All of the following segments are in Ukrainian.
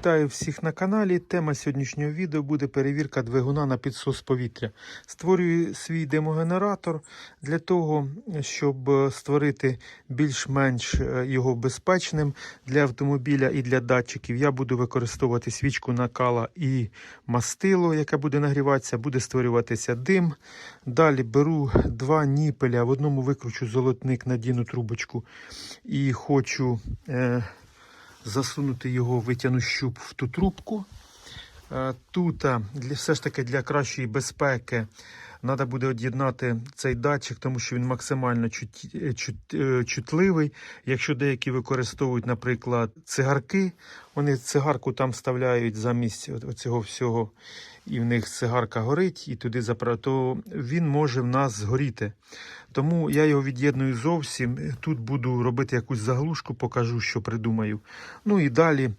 Вітаю всіх на каналі. Тема сьогоднішнього відео буде перевірка двигуна на підсос повітря. Створюю свій демогенератор для того, щоб е, створити більш-менш е, його безпечним для автомобіля і для датчиків. Я буду використовувати свічку накала і мастило, яке буде нагріватися, буде створюватися дим. Далі беру два ніпеля, в одному викручу золотник, надіну трубочку і хочу. Е, засунути його, витягну щуп в ту трубку. Е, Тут для, все ж таки для кращої безпеки треба буде од'єднати цей датчик, тому що він максимально чут, е, чут, е, чутливий. Якщо деякі використовують, наприклад, цигарки, вони цигарку там вставляють замість цього всього, і в них цигарка горить, і туди запра... то він може в нас згоріти. Тому я його від'єдную зовсім. Тут буду робити якусь заглушку, покажу, що придумаю. Ну і далі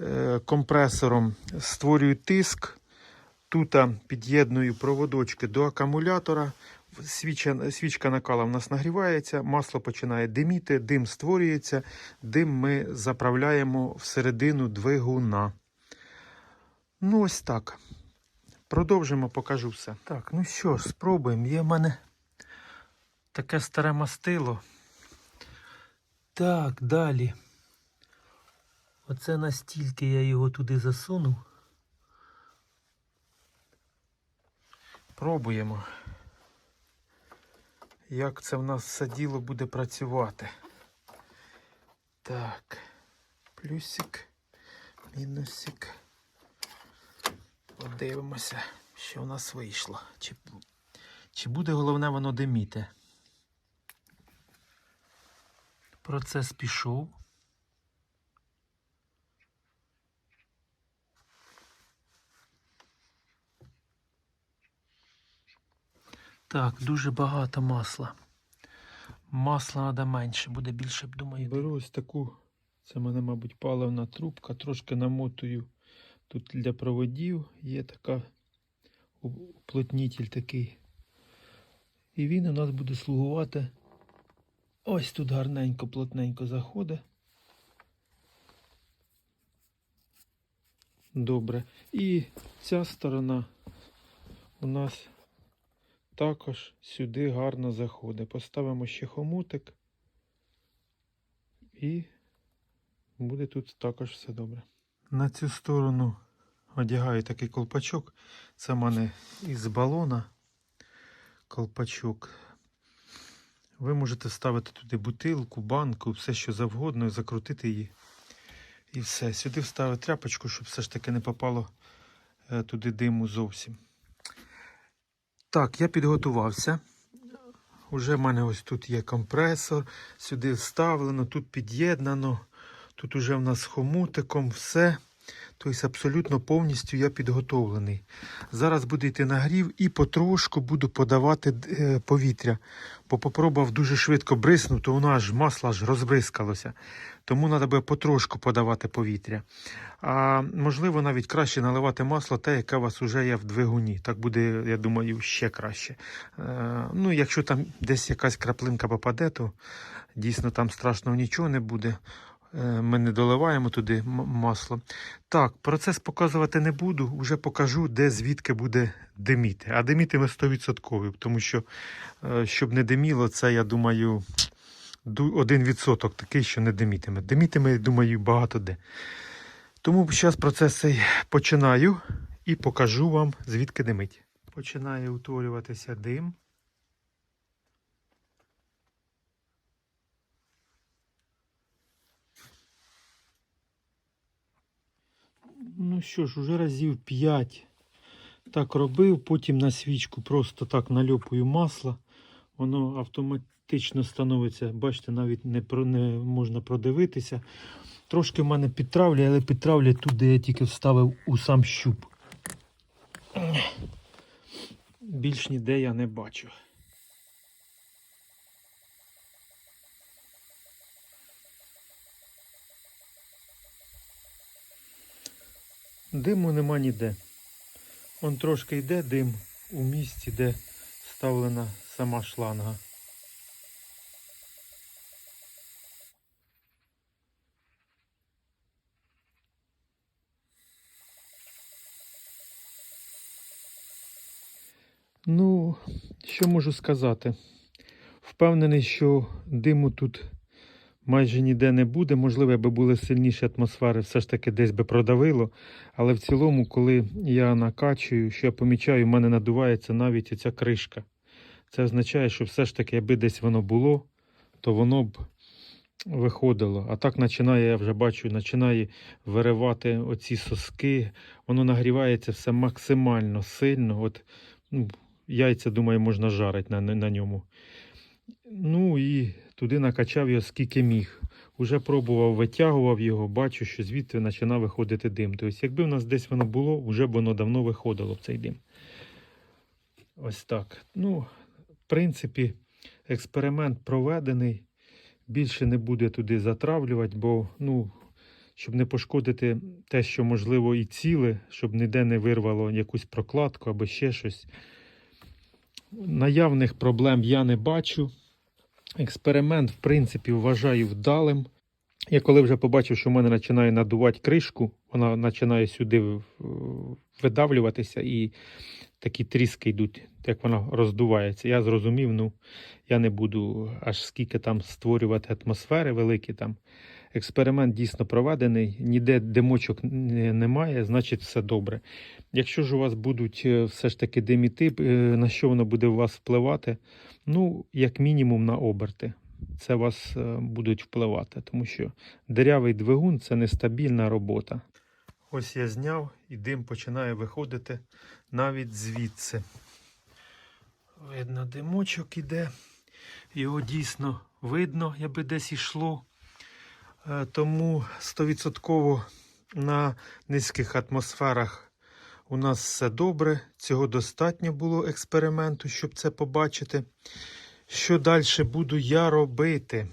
е, компресором створюю тиск. Тут під'єдную проводочки до акумулятора. Свіча, свічка накала в нас нагрівається, масло починає диміти, дим створюється, дим ми заправляємо всередину двигуна. Ну, ось так. Продовжимо, покажу все. Так, ну що спробуємо. Є в мене таке старе мастило. Так, далі. Оце настільки я його туди засунув. Пробуємо. Як це в нас все діло буде працювати. Так. Плюсик, мінусик. Подивимося, що в нас вийшло. Чи, чи буде головне воно диміти. Процес пішов. Так, дуже багато масла. Масла треба менше, буде більше, думаю. Беру ось таку, це мене, мабуть, паливна трубка, трошки намотую. Тут для проводів є така уплотнітель такий. І він у нас буде слугувати. Ось тут гарненько, плотненько заходить. Добре. І ця сторона у нас також сюди гарно заходить. Поставимо ще хомутик і буде тут також все добре. На цю сторону одягаю такий колпачок. Це в мене із балона колпачок. Ви можете ставити туди бутилку, банку, все що завгодно, і закрутити її. І все. Сюди вставити тряпочку, щоб все ж таки не попало е, туди диму зовсім. Так, я підготувався. Уже в мене ось тут є компресор, сюди вставлено, тут під'єднано. Тут уже в нас хомутиком все. Тобто абсолютно повністю я підготовлений. Зараз буде йти нагрів і потрошку буду подавати е, повітря. Бо попробував дуже швидко бриснути, то воно аж масло аж розбризкалося. Тому треба буде потрошку подавати повітря. А можливо, навіть краще наливати масло, те, яке у вас вже є в двигуні. Так буде, я думаю, ще краще. Е, ну, якщо там десь якась краплинка попаде, то дійсно там страшного нічого не буде. Е, Ми не доливаємо туди масло. Так, процес показувати не буду, вже покажу, де звідки буде диміти. А димітиме 100%, тому що, е, щоб не диміло, це, я думаю, ду- 1% такий, що не димітиме. Димітиме, думаю, багато де. Тому зараз процес починаю і покажу вам, звідки димить. Починає утворюватися дим. Ну що ж, уже разів 5 так робив, потім на свічку просто так нальопую масло. Воно автоматично становиться, бачите, навіть не, про, не можна продивитися. Трошки в мене підтравлює, але підтравлює тут, де я тільки вставив у сам щуп. Більш ніде я не бачу. Диму нема ніде. Он трошки йде дим у місті, де ставлена сама шланга. Ну, що можу сказати? Впевнений, що диму тут майже ніде не буде. Можливо, якби були сильніші атмосфери, все ж таки десь би продавило. Але в цілому, коли я накачую, що я помічаю, в мене надувається навіть оця кришка. Це означає, що все ж таки, якби десь воно було, то воно б виходило. А так починає, я вже бачу, починає виривати оці соски. Воно нагрівається все максимально сильно. От, ну, яйця, думаю, можна жарити на, на ньому. Ну і туди накачав його скільки міг. Уже пробував, витягував його, бачу, що звідти починав виходити дим. Тобто, якби в нас десь воно було, вже б воно давно виходило в цей дим. Ось так. Ну, в принципі, експеримент проведений. Більше не буде туди затравлювати, бо, ну, щоб не пошкодити те, що можливо і ціле, щоб ніде не вирвало якусь прокладку або ще щось. Наявних проблем я не бачу. Експеримент, в принципі, вважаю вдалим. Я коли вже побачив, що в мене починає надувати кришку, вона починає сюди видавлюватися і такі тріски йдуть, як вона роздувається. Я зрозумів, ну я не буду аж скільки там створювати атмосфери великі там. Експеримент дійсно проведений, ніде димочок немає, значить все добре. Якщо ж у вас будуть е, все ж таки диміти, е, на що воно буде у вас впливати? Ну, як мінімум на оберти. Це вас е, будуть впливати, тому що дирявий двигун це нестабільна робота. Ось я зняв і дим починає виходити навіть звідси. Видно, димочок іде. Його дійсно видно, якби десь ішло. Е, Тому 100% на низьких атмосферах у нас все добре. Цього достатньо було експерименту, щоб це побачити. Що далі буду я робити?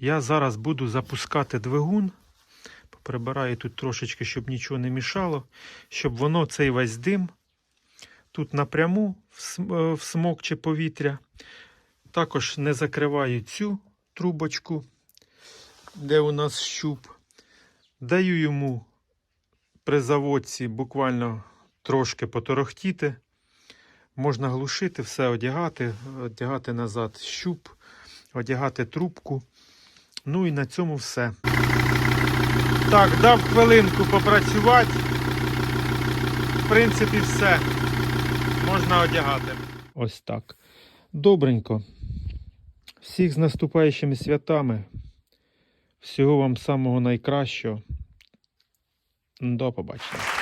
Я зараз буду запускати двигун. Прибираю тут трошечки, щоб нічого не мішало, щоб воно цей весь дим тут напряму е, всмокче повітря. Також не закриваю цю трубочку, де у нас щуп. Даю йому при заводці буквально трошки поторохтіти. Можна глушити, все одягати, одягати назад щуп, одягати трубку. Ну і на цьому все. Так, дав хвилинку попрацювати. В принципі, все. Можна одягати. Ось так. Добренько. Всіх з наступаючими святами. Всього вам самого найкращого. До побачення.